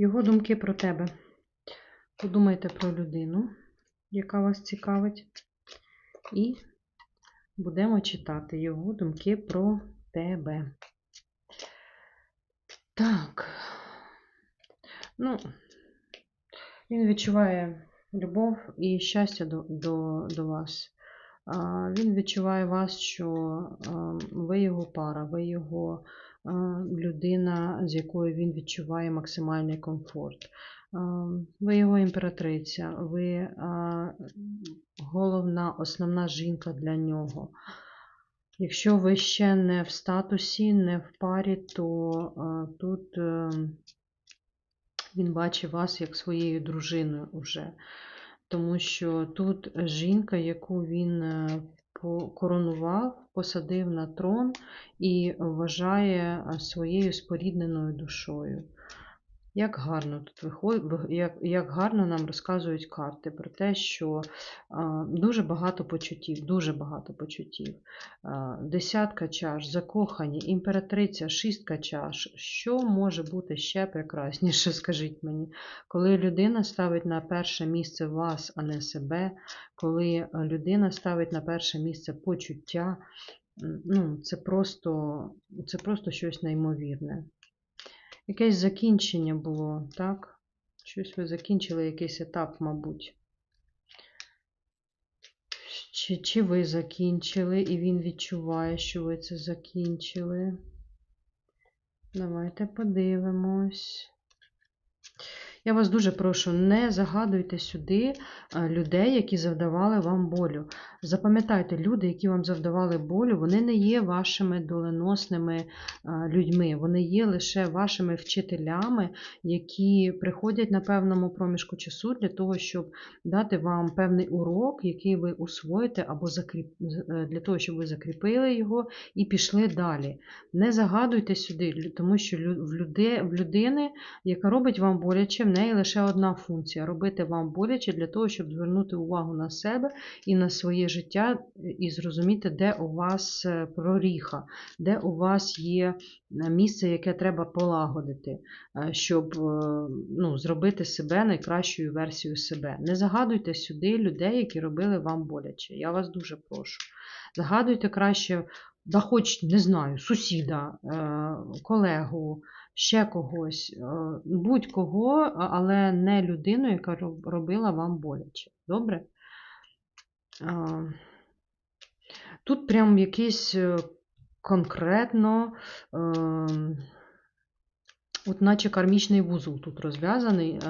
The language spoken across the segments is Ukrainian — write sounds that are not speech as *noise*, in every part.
Його думки про тебе. Подумайте про людину, яка вас цікавить. І будемо читати його думки про тебе. Так. Ну, він відчуває любов і щастя до, до, до вас. Він відчуває вас, що а, ви його пара, ви його людина, з якою він відчуває максимальний комфорт. Ви його імператриця, ви головна, основна жінка для нього. Якщо ви ще не в статусі, не в парі, то тут е, він бачить вас як своєю дружиною уже. Тому що тут жінка, яку він е, коронував, посадив на трон і вважає своєю спорідненою душою. Як гарно тут виходить, як, як гарно нам розказують карти про те, що а, дуже багато почуттів, дуже багато почуттів. А, десятка чаш, закохані, імператриця, шістка чаш. Що може бути ще прекрасніше, *laughs* скажіть мені, коли людина ставить на перше місце вас, а не себе, коли людина ставить на перше місце почуття, ну, це просто, це просто щось неймовірне. Якесь закінчення було, так? Щось ви закінчили, якийсь етап, мабуть. Чи, чи ви закінчили, і він відчуває, що ви це закінчили? Давайте подивимось. Я вас дуже прошу, не загадуйте сюди е, людей, які завдавали вам болю. Запам'ятайте, люди, які вам завдавали болю, вони не є вашими доленосними е, людьми, вони є лише вашими вчителями, які приходять на певному проміжку часу для того, щоб дати вам певний урок, який ви усвоїте, або закріп... е, для того, щоб ви закріпили його і пішли далі. Не загадуйте сюди, тому що в, люди... в людини, яка робить вам боляче, в неї лише одна функція робити вам боляче для того, щоб звернути увагу на себе і на своє життя, і зрозуміти, де у вас е, проріха, де у вас є е, місце, яке треба полагодити, е, щоб ну, зробити себе найкращою версією себе. Не загадуйте сюди людей, які робили вам боляче. Я вас дуже прошу. Загадуйте краще, да хоч не знаю, сусіда, е, колегу, ще когось, е, будь-кого, але не людину, яка робила вам боляче. Добре? Тут прям якийсь е, конкретно, от наче кармічний вузол тут розв'язаний.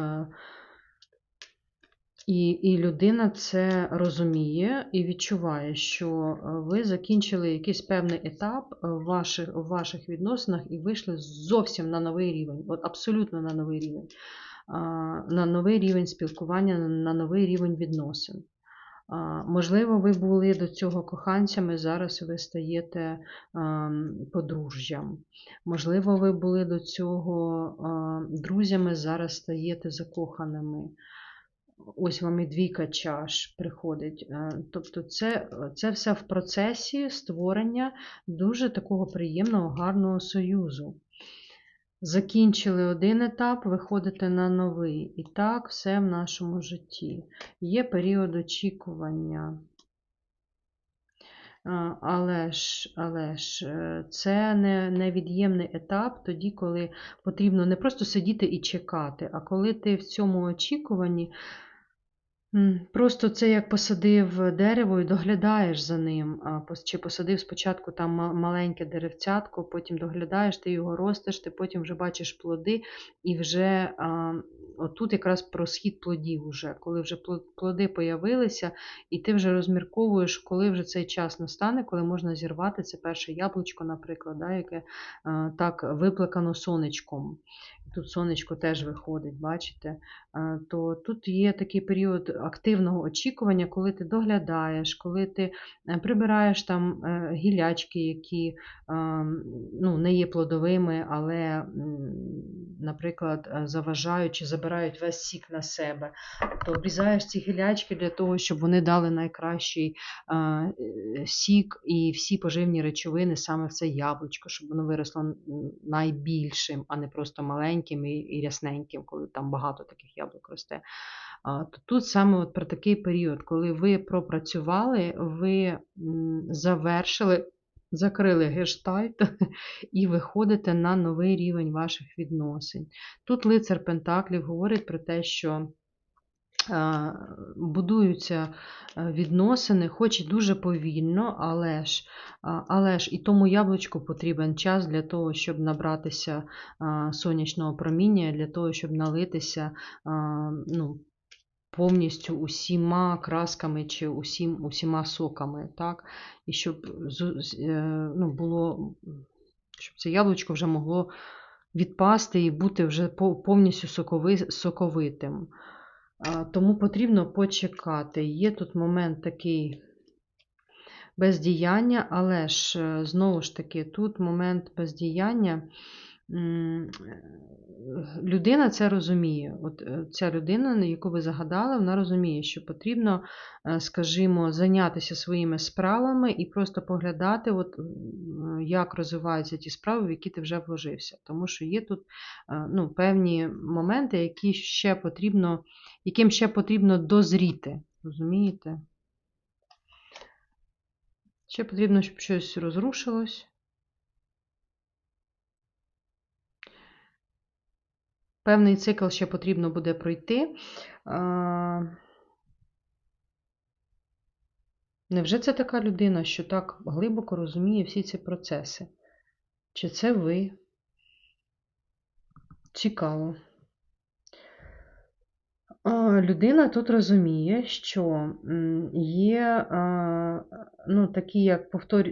Е, І, і людина це розуміє і відчуває, що е, ви закінчили якийсь певний етап е, в ваших, в ваших відносинах і вийшли зовсім на новий рівень, от абсолютно на новий рівень, на новий рівень спілкування, на новий рівень відносин. Можливо, ви були до цього коханцями, зараз ви стаєте подружжям. Можливо, ви були до цього друзями, зараз стаєте закоханими. Ось вам і двійка чаш приходить. Е, Тобто, це, це все в процесі створення дуже такого приємного, гарного союзу. Закінчили один етап, виходите на новий. І так все в нашому житті. Є період очікування. Але ж, але ж е, це не невід'ємний етап тоді, коли потрібно не просто сидіти і чекати, а коли ти в цьому очікуванні просто це як посадив дерево і доглядаєш за ним. Чи посадив спочатку там ма- маленьке деревцятко, потім доглядаєш, ти його ростеш, ти потім вже бачиш плоди, і вже отут якраз про схід плодів, уже, коли вже пло- плоди появилися, і ти вже розмірковуєш, коли вже цей час настане, коли можна зірвати це перше яблучко, наприклад, да, яке так виплекано сонечком. Тут сонечко теж виходить, бачите? Е, То тут є такий період активного очікування, коли ти доглядаєш, коли ти е, прибираєш там е, гілячки, які ну, не є плодовими, але наприклад, заважають чи забирають весь сік на себе. То обрізаєш ці гілячки для того, щоб вони дали найкращий сік і всі поживні речовини саме в це яблучко, щоб воно виросло найбільшим, а не просто маленьким і, і рясненьким, коли там багато таких яблук росте. То тут саме от про такий період, коли ви пропрацювали, ви завершили, закрили гештальт *laughs* і виходите на новий рівень ваших відносин. Тут лицар Пентаклів говорить про те, що будуються е, відносини, хоч і дуже повільно, але ж, але ж і тому яблучку потрібен час для того, щоб набратися сонячного проміння, для того, щоб налитися ну, повністю усіма красками чи усім, усіма соками, так? І щоб е, ну, було, щоб це яблучко вже могло відпасти і бути вже повністю сокови, соковитим. Тому потрібно почекати. Є тут момент такий бездіяння, але ж е, знову ж таки, тут момент бездіяння. Людина це розуміє. От е, ця людина, на яку ви загадали, вона розуміє, що потрібно, е, скажімо, зайнятися своїми справами і просто поглядати, от, як розвиваються ті справи, в які ти вже вложився. Тому що є тут е, ну, певні моменти, які ще потрібно, яким ще потрібно дозріти. Розумієте? Ще потрібно, щоб щось розрушилось. Певний цикл ще потрібно буде пройти. Невже це така людина, що так глибоко розуміє всі ці процеси? Чи це ви? Цікаво. Людина тут розуміє, що є ну, такі як повторю...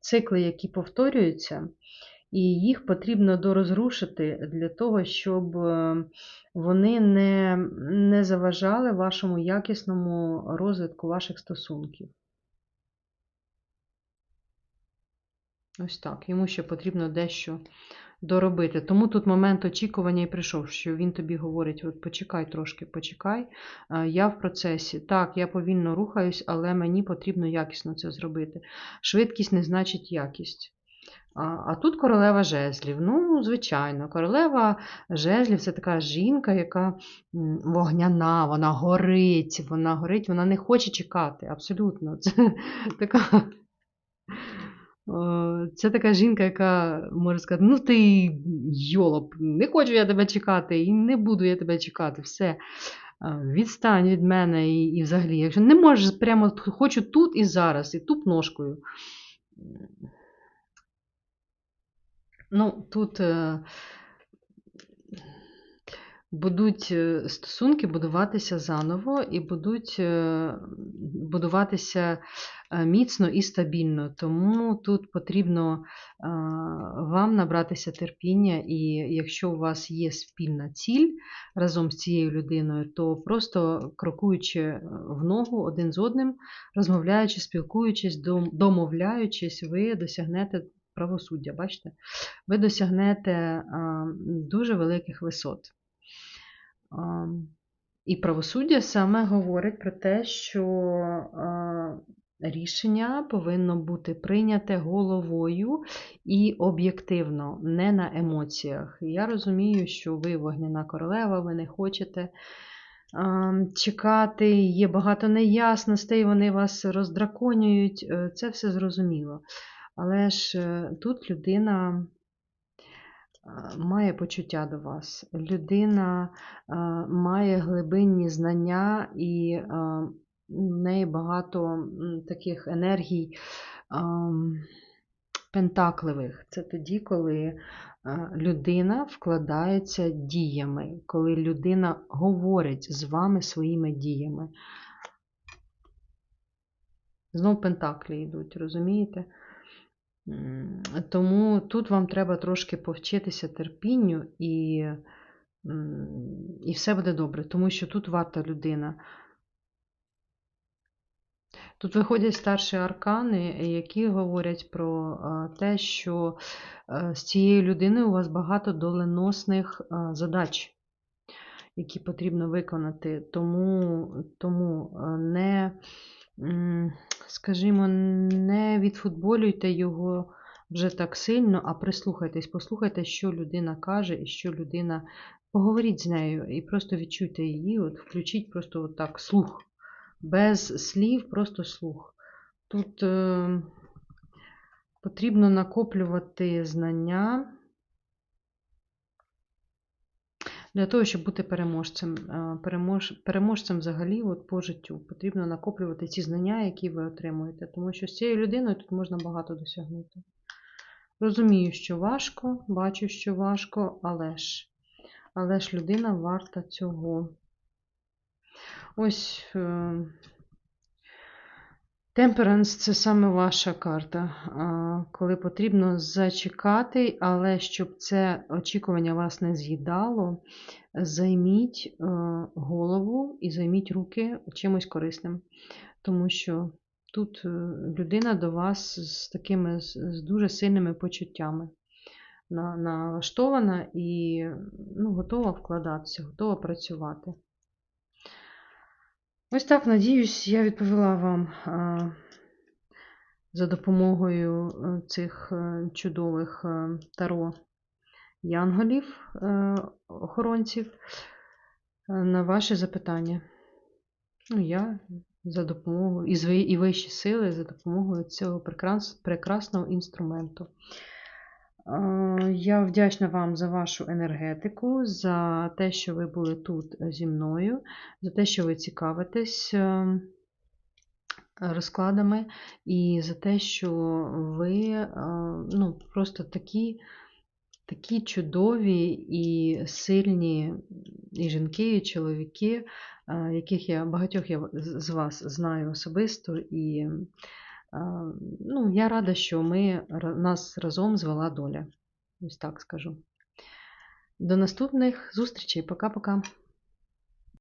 цикли, які повторюються, і їх потрібно дорозрушити для того, щоб е, вони не, не заважали вашому якісному розвитку ваших стосунків. Ось так. Йому ще потрібно дещо доробити. Тому тут момент очікування і прийшов, що він тобі говорить: от почекай трошки, почекай. е, Я в процесі. Так, я повільно рухаюсь, але мені потрібно якісно це зробити. Швидкість не значить якість. А, тут королева жезлів. Ну, звичайно, королева жезлів це така жінка, яка вогняна, вона горить, вона горить, вона не хоче чекати. Абсолютно. Це така. Це така жінка, яка може сказати: ну ти йолоп, не хочу я тебе чекати, і не буду я тебе чекати. Все. Відстань від мене і, і взагалі, якщо не можеш прямо хочу тут і зараз, і туп ножкою. Ну, тут е, будуть е, стосунки будуватися заново і будуть е, будуватися міцно і стабільно. Тому тут потрібно вам набратися терпіння, і якщо у вас є спільна ціль разом з цією людиною, то просто крокуючи в ногу один з одним, розмовляючи, спілкуючись, дом- домовляючись, ви досягнете правосуддя. Бачите? ви досягнете дуже великих висот. І правосуддя саме говорить про те, що рішення повинно бути прийняте головою і об'єктивно, не на емоціях. Я розумію, що ви вогняна королева, ви не хочете. Чекати, є багато неясностей, вони вас роздраконюють, е, це все зрозуміло. Але ж е, тут людина е, має почуття до вас. Людина е, має глибинні знання і в неї багато таких енергій ем, пентакливих. Це тоді, коли людина вкладається діями, коли людина говорить з вами своїми діями. Знов пентаклі йдуть, розумієте? Тому тут вам треба трошки повчитися терпінню, і, і все буде добре, тому що тут варта людина. Тут виходять старші аркани, які говорять про те, що з цією людиною у вас багато доленосних задач, які потрібно виконати. Тому, тому не, м, скажімо, не відфутболюйте його вже так сильно, а прислухайтесь, послухайте, що людина каже, і що людина. Поговоріть з нею і просто відчуйте її, от включіть просто от так слух. Без слів, просто слух. Тут е, потрібно накоплювати знання для того, щоб бути переможцем. Е, перемож, переможцем взагалі от по життю. Потрібно накоплювати ці знання, які ви отримуєте. Тому що з цією людиною тут можна багато досягнути. Розумію, що важко, бачу, що важко, але ж, але ж людина варта цього. Ось Темперанс це саме ваша карта, коли потрібно зачекати, але щоб це очікування вас не з'їдало, займіть е, голову і займіть руки чимось корисним. Тому що тут е, людина до вас з такими з дуже сильними почуттями налаштована і ну, готова вкладатися, готова працювати. Ось так, надіюсь, я відповіла вам за допомогою е, цих е, чудових е, таро янголів, охоронців на ваші запитання. Ну, Я за допомогою і вищі сили за допомогою цього прекрасного інструменту. Я вдячна вам за вашу енергетику, за те, що ви були тут зі мною, за те, що ви цікавитесь ем, розкладами, і за те, що ви е, ну, просто такі такі чудові і сильні і жінки, і чоловіки, е, яких я багатьох я з вас знаю особисто. і Ну, Я рада, що ми, нас разом звела доля. Ось так скажу. До наступних зустрічей. Пока-пока.